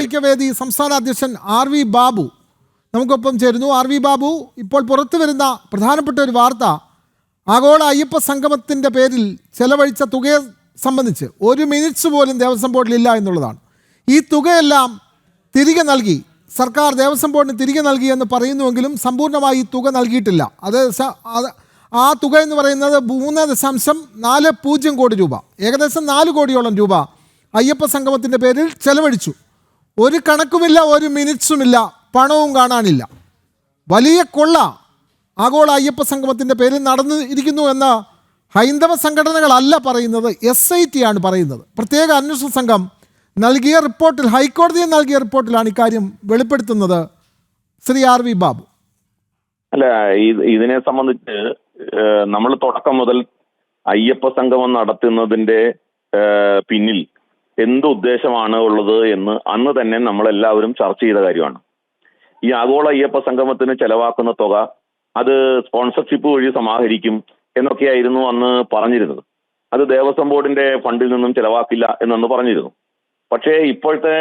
ഹിന്ദു സംസ്ഥാന അധ്യക്ഷൻ R V Babu. നമുക്കൊപ്പം ചേരുന്നു. ആർ വി ബാബു ഇപ്പോൾ പുറത്തു വരുന്ന പ്രധാനപ്പെട്ട ഒരു വാർത്ത. ആഗോള അയ്യപ്പ സംഗമത്തിന്റെ പേരിൽ ചെലവഴിച്ച തുകയെ സംബന്ധിച്ച് ഒരു മിനിറ്റ്സ് പോലും ദേവസ്വം ബോർഡിലില്ല എന്നുള്ളതാണ്. ഈ തുകയെല്ലാം തിരികെ നൽകി. സർക്കാർ ദേവസ്വം ബോർഡിന് തിരികെ നൽകി എന്ന് പറയുന്നുവെങ്കിലും സമ്പൂർണമായി ഈ തുക നൽകിയിട്ടില്ല. അത് ആ തുക എന്ന് പറയുന്നത് മൂന്ന് ദശാംശം നാല് പൂജ്യം കോടി രൂപ. ഏകദേശം നാല് കോടിയോളം രൂപ അയ്യപ്പ സംഗമത്തിന്റെ പേരിൽ ചെലവഴിച്ചു. ഒരു കണക്കുമില്ല ഒരു മിനിറ്റ്സുമില്ല പണവും കാണാനില്ല. വലിയ കൊള്ള ആഗോള അയ്യപ്പ സംഗമത്തിന്റെ പേരിൽ നടന്നു ഇരിക്കുന്നു എന്ന ഹൈന്ദവ സംഘടനകളല്ല പറയുന്നത് എസ് ഐ ടി ആണ് പറയുന്നത്. പ്രത്യേക അന്വേഷണ സംഘം നൽകിയ റിപ്പോർട്ടിൽ ഹൈക്കോടതിയിൽ നൽകിയ റിപ്പോർട്ടിലാണ് ഇക്കാര്യം വെളിപ്പെടുത്തുന്നത് ശ്രീ ആർ വി ബാബു. അല്ല ഇതിനെ സംബന്ധിച്ച് നമ്മൾ തുടക്കം മുതൽ അയ്യപ്പ സംഗമം നടത്തുന്നതിന്റെ പിന്നിൽ എന്ത് ഉദ്ദേശമാണ് ഉള്ളത് എന്ന് അന്ന് തന്നെ നമ്മൾ എല്ലാവരും ചർച്ച ചെയ്ത കാര്യമാണ്. ഈ ആഗോള അയ്യപ്പ സംഗമത്തിന് ചെലവാക്കുന്ന തുക അത് സ്പോൺസർഷിപ്പ് വഴി സമാഹരിക്കും എന്നൊക്കെയായിരുന്നു അന്ന് പറഞ്ഞിരുന്നത്. അത് ദേവസ്വം ബോർഡിന്റെ ഫണ്ടിൽ നിന്നും ചെലവാക്കില്ല എന്നന്ന് പറഞ്ഞിരുന്നു. പക്ഷേ ഇപ്പോഴത്തെ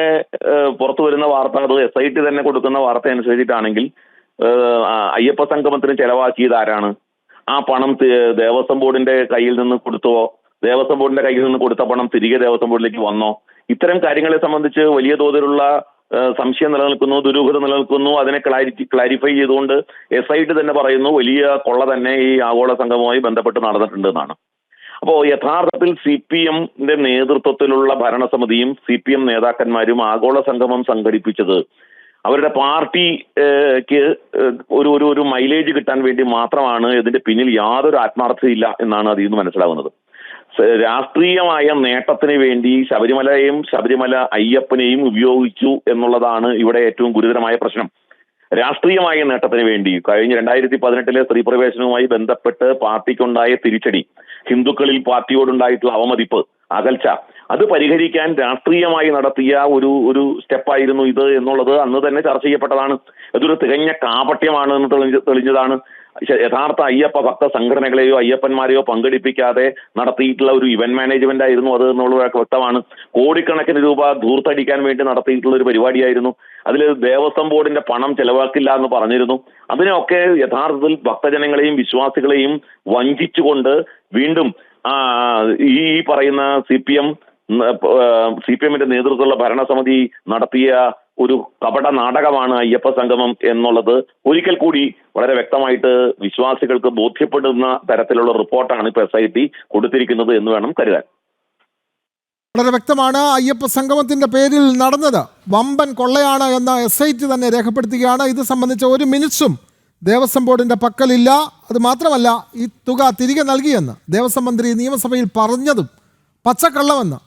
പുറത്തു വരുന്ന വാർത്ത അത് എസ് ഐ ടി തന്നെ കൊടുക്കുന്ന വാർത്ത അനുസരിച്ചിട്ടാണെങ്കിൽ അയ്യപ്പ സംഗമത്തിന് ചെലവാക്കിയത് ആരാണ്? ആ പണം ദേവസ്വം ബോർഡിന്റെ കയ്യിൽ നിന്ന് കൊടുത്തോ ദേവസ്വം ബോർഡിന്റെ കയ്യിൽ നിന്ന് കൊടുത്ത പണം തിരികെ ദേവസ്വം ബോർഡിലേക്ക് വന്നോ? ഇത്തരം കാര്യങ്ങളെ സംബന്ധിച്ച് വലിയ തോതിലുള്ള സംശയം നിലനിൽക്കുന്നു ദുരൂഹത നിലനിൽക്കുന്നു. അതിനെ ക്ലാരിറ്റി ക്ലാരിഫൈ ചെയ്തുകൊണ്ട് എസ് ഐ ടി തന്നെ പറയുന്നു വലിയ കൊള്ള തന്നെ ഈ ആഗോള സംഘവുമായി ബന്ധപ്പെട്ട് നടന്നിട്ടുണ്ട് എന്നാണ്. അപ്പോ യഥാർത്ഥത്തിൽ സി പി എമ്മിന്റെ നേതൃത്വത്തിലുള്ള ഭരണസമിതിയും സി പി എം നേതാക്കന്മാരും ആഗോള സംഗമം സംഘടിപ്പിച്ചത് അവരുടെ പാർട്ടിക്ക് ഒരു ഒരു ഒരു മൈലേജ് കിട്ടാൻ വേണ്ടി മാത്രമാണ്. ഇതിന്റെ പിന്നിൽ യാതൊരു ആത്മാർത്ഥതയില്ല എന്നാണ് അതിൽ നിന്ന് മനസ്സിലാവുന്നത് രാഷ്ട്രീയമായ നേട്ടത്തിന് വേണ്ടി ശബരിമലയെയും ശബരിമല അയ്യപ്പനെയും ഉപയോഗിച്ചു എന്നുള്ളതാണ് ഇവിടെ ഏറ്റവും ഗുരുതരമായ പ്രശ്നം. രാഷ്ട്രീയമായ നേട്ടത്തിന് വേണ്ടി കഴിഞ്ഞ രണ്ടായിരത്തി പതിനെട്ടിലെ സ്ത്രീ പ്രവേശനവുമായി ബന്ധപ്പെട്ട് പാർട്ടിക്കുണ്ടായ തിരിച്ചടി ഹിന്ദുക്കളിൽ പാർട്ടിയോടുണ്ടായിട്ടുള്ള അവമതിപ്പ് അകൽച്ച അത് പരിഹരിക്കാൻ രാഷ്ട്രീയമായി നടത്തിയ ഒരു ഒരു സ്റ്റെപ്പായിരുന്നു ഇത് എന്നുള്ളത് അന്ന് തന്നെ ചർച്ച ചെയ്യപ്പെട്ടതാണ്. ഇതൊരു തികഞ്ഞ കാപട്യമാണ് എന്ന് തെളിഞ്ഞ തെളിഞ്ഞതാണ്. യഥാർത്ഥ അയ്യപ്പ ഭക്ത സംഘടനകളെയോ അയ്യപ്പന്മാരെയോ പങ്കെടുപ്പിക്കാതെ നടത്തിയിട്ടുള്ള ഒരു ഇവന്റ് മാനേജ്മെന്റ് ആയിരുന്നു അത് എന്നുള്ള വ്യക്തമാണ്. കോടിക്കണക്കിന് രൂപ ധൂർത്തടിക്കാൻ വേണ്ടി നടത്തിയിട്ടുള്ള ഒരു പരിപാടിയായിരുന്നു. അതിൽ ദേവസ്വം ബോർഡിന്റെ പണം ചെലവാക്കില്ല എന്ന് പറഞ്ഞിരുന്നു. അതിനൊക്കെ യഥാർത്ഥത്തിൽ ഭക്തജനങ്ങളെയും വിശ്വാസികളെയും വഞ്ചിച്ചുകൊണ്ട് വീണ്ടും ഈ പറയുന്ന C P M C P എമ്മിന്റെ നേതൃത്വത്തിലുള്ള ഭരണസമിതി നടത്തിയ ഒരു കപട നാടകമാണ് അയ്യപ്പ സംഗമം എന്നുള്ളത് ഒരിക്കൽ കൂടി വളരെ വ്യക്തമായിട്ട് വിശ്വാസികൾക്ക് ബോധ്യപ്പെടുന്ന തരത്തിലുള്ള റിപ്പോർട്ടാണ് ഇപ്പൊ എസ് ഐ ടി കൊടുത്തിരിക്കുന്നത് എന്ന് വേണം കരുതാൻ. വളരെ വ്യക്തമാണ് അയ്യപ്പ സംഗമത്തിന്റെ പേരിൽ നടന്നത്. വമ്പൻ കൊള്ളയാണ് എന്ന എസ് ഐ ടി തന്നെ രേഖപ്പെടുത്തുകയാണ്. ഇത് സംബന്ധിച്ച ഒരു മിനിറ്റ്സും ദേവസ്വം ബോർഡിന്റെ പക്കലില്ല. അത് മാത്രമല്ല ഈ തുക തിരികെ നൽകിയെന്ന് ദേവസ്വം മന്ത്രി നിയമസഭയിൽ പറഞ്ഞതും പച്ചക്കള്ളമെന്ന്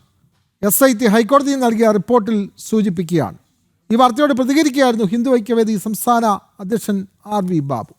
എസ് ഐ ടി ഹൈക്കോടതിയിൽ നൽകിയ റിപ്പോർട്ടിൽ സൂചിപ്പിക്കുകയാണ്. ഈ വാർത്തയോട് പ്രതികരിക്കുകയായിരുന്നു ഹിന്ദു ഐക്യവേദി സംസ്ഥാന അധ്യക്ഷൻ ആർ വി ബാബു.